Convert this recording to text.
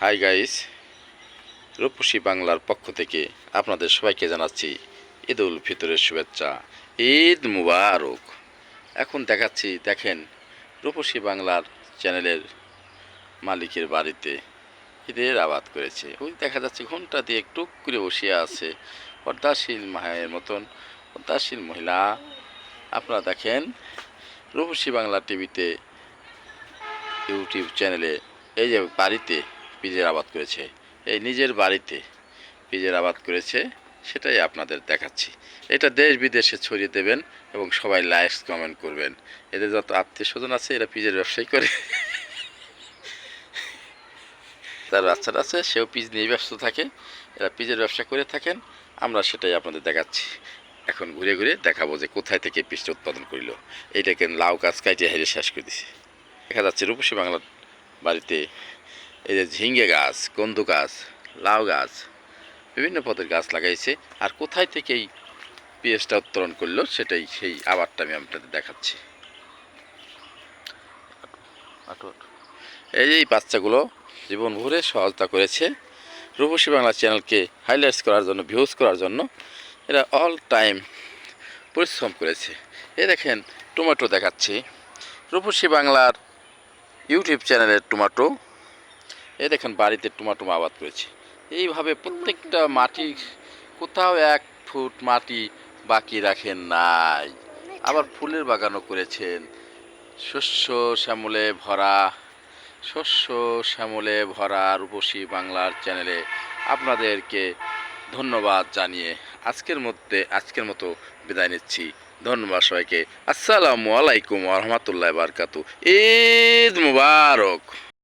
Hi guys রূপসী বাংলার পক্ষ থেকে আপনাদের সবাইকে জানাচ্ছি ঈদ উল ফিতরের শুভেচ্ছা। ঈদ মুবারক। এখন দেখাচ্ছি, দেখেন রূপসী বাংলার চ্যানেলের মালিকের বাড়িতে ঈদের আবাদ করেছে। ওই দেখা যাচ্ছে ঘণ্টা দিয়ে একটু করে বসিয়ে আছে। পর্দাশীল মায়ের মতন, পর্দাশীল মহিলা। আপনারা দেখেন রূপসী বাংলা টিভিতে ইউটিউব চ্যানেলে, এই যে বাড়িতে পিজের আবাদ করেছে। এই নিজের বাড়িতে পিজের আবাদ করেছে, সেটাই আপনাদের দেখাচ্ছি। এটা দেশ বিদেশে ছড়িয়ে দেবেন এবং সবাই লাইকস কমেন্ট করবেন। এদের যত আত্মীয় স্বজন আছে, এরা পিজের ব্যবসায়ী করে। তার বাচ্চারা আছে, সেও পিজ নিয়ে ব্যস্ত থাকে। এরা পিজের ব্যবসা করে থাকেন। আমরা সেটাই আপনাদের দেখাচ্ছি। এখন ঘুরে ঘুরে দেখাবো যে কোথায় থেকে পিসটা উৎপাদন করিল। এইটাকে লাউ গাছ কাইটে হেরে শেষ করে দিছে। দেখা যাচ্ছে রূপসী বাংলার বাড়িতে এই যে ঝিঙ্গে গাছ কন্দু গাছ, লাউ গাছ, বিভিন্ন পদের গাছ লাগাইছে। আর কোথায় থেকে এই পেঁয়াজটা উত্তোলন করল সেটাই সেই আবারটা আমি আপনাদের দেখাচ্ছি। এই যে এই বাচ্চাগুলো জীবন ভরে সহায়তা করেছে। রূপসী বাংলা চ্যানেলকে হাইলাইটস করার জন্য ভিউজ করার জন্য এরা অল টাইম পরিশ্রম করেছে। এ দেখেন টমেটো দেখাচ্ছি। রূপসী বাংলার ইউটিউব চ্যানেলের টমেটো এই দেখেন বাড়িতে টমাটো আবাদ করেছে এইভাবে প্রত্যেকটা মাটি, কোথাও এক ফুট মাটি বাকি রাখেন নাই। আবার ফুলের বাগানও করেছেন। শস্য শ্যামলে ভরা, শস্য শ্যামলে ভরা রূপসী বাংলার চ্যানেলে আপনাদেরকে ধন্যবাদ জানিয়ে আজকের মধ্যে, আজকের মতো বিদায় নিচ্ছি। ধন্যবাদ সবাইকে। আসসালামু আলাইকুম রহমতুল্লাহ বারকাতু ঈদ মুবারক।